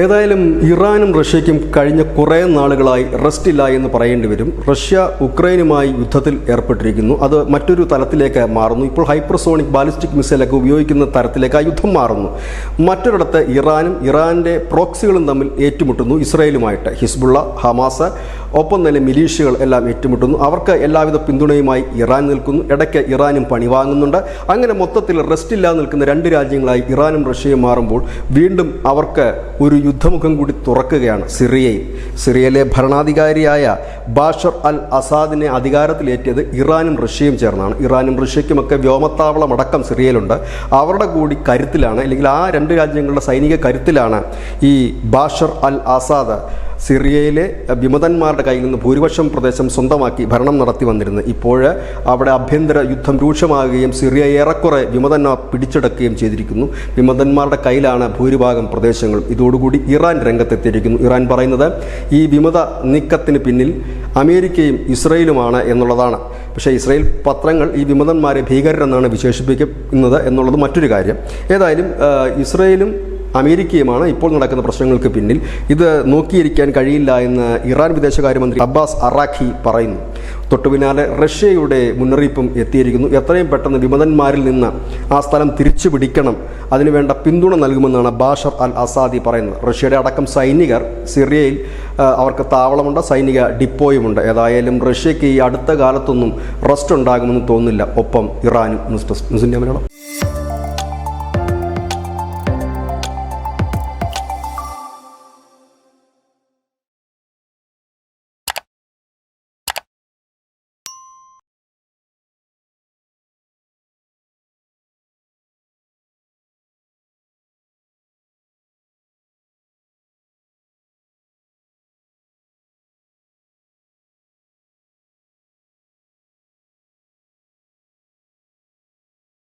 ഏതായാലും ഇറാനും റഷ്യയ്ക്കും കഴിഞ്ഞ കുറേ നാളുകളായി റെസ്റ്റ് ഇല്ല എന്ന് പറയേണ്ടി വരും. റഷ്യ ഉക്രൈനുമായി യുദ്ധത്തിൽ ഏർപ്പെട്ടിരിക്കുന്നു. അത് മറ്റൊരു തലത്തിലേക്ക് മാറുന്നു. ഇപ്പോൾ ഹൈപ്പർസോണിക് ബാലിസ്റ്റിക് മിസൈലൊക്കെ ഉപയോഗിക്കുന്ന തരത്തിലേക്ക് ആ യുദ്ധം മാറുന്നു. മറ്റൊരിടത്ത് ഇറാനും ഇറാന്റെ പ്രോക്സികളും തമ്മിൽ ഏറ്റുമുട്ടുന്നു. ഇസ്രയേലുമായിട്ട് ഹിസ്ബുള്ള ഹമാസ് ഒപ്പം തന്നെ മിലീഷ്യകൾ എല്ലാം ഏറ്റുമുട്ടുന്നു. അവർക്ക് എല്ലാവിധ പിന്തുണയുമായി ഇറാൻ നിൽക്കുന്നു. ഇടയ്ക്ക് ഇറാനും പണി വാങ്ങുന്നുണ്ട്. അങ്ങനെ മൊത്തത്തിൽ റെസ്റ്റ് ഇല്ലാതെ നിൽക്കുന്ന രണ്ട് രാജ്യങ്ങളായി ഇറാനും റഷ്യയും മാറുമ്പോൾ വീണ്ടും അവർക്ക് ഒരു യുദ്ധമുഖം കൂടി തുറക്കുകയാണ് സിറിയയിൽ. സിറിയയിലെ ഭരണാധികാരിയായ ബാഷർ അൽ അസാദിനെ അധികാരത്തിലേറ്റിയത് ഇറാനും റഷ്യയും ചേർന്നാണ്. ഇറാനും റഷ്യയ്ക്കുമൊക്കെ വ്യോമത്താവളം അടക്കം സിറിയയിലുണ്ട്. അവരുടെ കൂടി കരുത്തിലാണ് അല്ലെങ്കിൽ ആ രണ്ട് രാജ്യങ്ങളുടെ സൈനിക കരുത്തിലാണ് ഈ ബാഷർ അൽ ആസാദ് സിറിയയിലെ വിമതന്മാരുടെ കയ്യിൽ നിന്ന് ഭൂരിപക്ഷം പ്രദേശം സ്വന്തമാക്കി ഭരണം നടത്തി വന്നിരുന്നു. ഇപ്പോൾ അവിടെ ആഭ്യന്തര യുദ്ധം രൂക്ഷമാകുകയും സിറിയ ഏറെക്കുറെ വിമതന്മാർ പിടിച്ചെടുക്കുകയും ചെയ്തിരിക്കുന്നു. വിമതന്മാരുടെ കയ്യിലാണ് ഭൂരിഭാഗം പ്രദേശങ്ങളും. ഇതോടുകൂടി ഇറാൻ രംഗത്തെത്തിയിരിക്കുന്നു. ഇറാൻ പറയുന്നത് ഈ വിമത നീക്കത്തിന് പിന്നിൽ അമേരിക്കയും ഇസ്രയേലുമാണ് എന്നുള്ളതാണ്. പക്ഷേ ഇസ്രയേൽ പത്രങ്ങൾ ഈ വിമതന്മാരെ ഭീകരരെന്നാണ് വിശേഷിപ്പിക്കുന്നത് എന്നുള്ളത് മറ്റൊരു കാര്യം. ഏതായാലും ഇസ്രയേലും അമേരിക്കയുമാണ് ഇപ്പോൾ നടക്കുന്ന പ്രശ്നങ്ങൾക്ക് പിന്നിൽ. ഇത് നോക്കിയിരിക്കാൻ കഴിയില്ല എന്ന് ഇറാൻ വിദേശകാര്യമന്ത്രി അബ്ബാസ് അറാഖി പറയുന്നു. തൊട്ടു പിന്നാലെ റഷ്യയുടെ മുന്നറിയിപ്പും എത്തിയിരിക്കുന്നു. എത്രയും പെട്ടെന്ന് വിമതന്മാരിൽ നിന്ന് ആ സ്ഥലം തിരിച്ചു പിടിക്കണം അതിനുവേണ്ട പിന്തുണ നൽകുമെന്നാണ് ബാഷർ അൽ അസാദി പറയുന്നത്. റഷ്യയുടെ അടക്കം സൈനികർ സിറിയയിൽ അവർക്ക് താവളമുണ്ട് സൈനിക ഡിപ്പോയുമുണ്ട്. ഏതായാലും റഷ്യയ്ക്ക് ഈ അടുത്ത കാലത്തൊന്നും റെസ്റ്റ് ഉണ്ടാകുമെന്ന് തോന്നുന്നില്ല. ഒപ്പം ഇറാനും. ന്യൂസ് മലയാളം.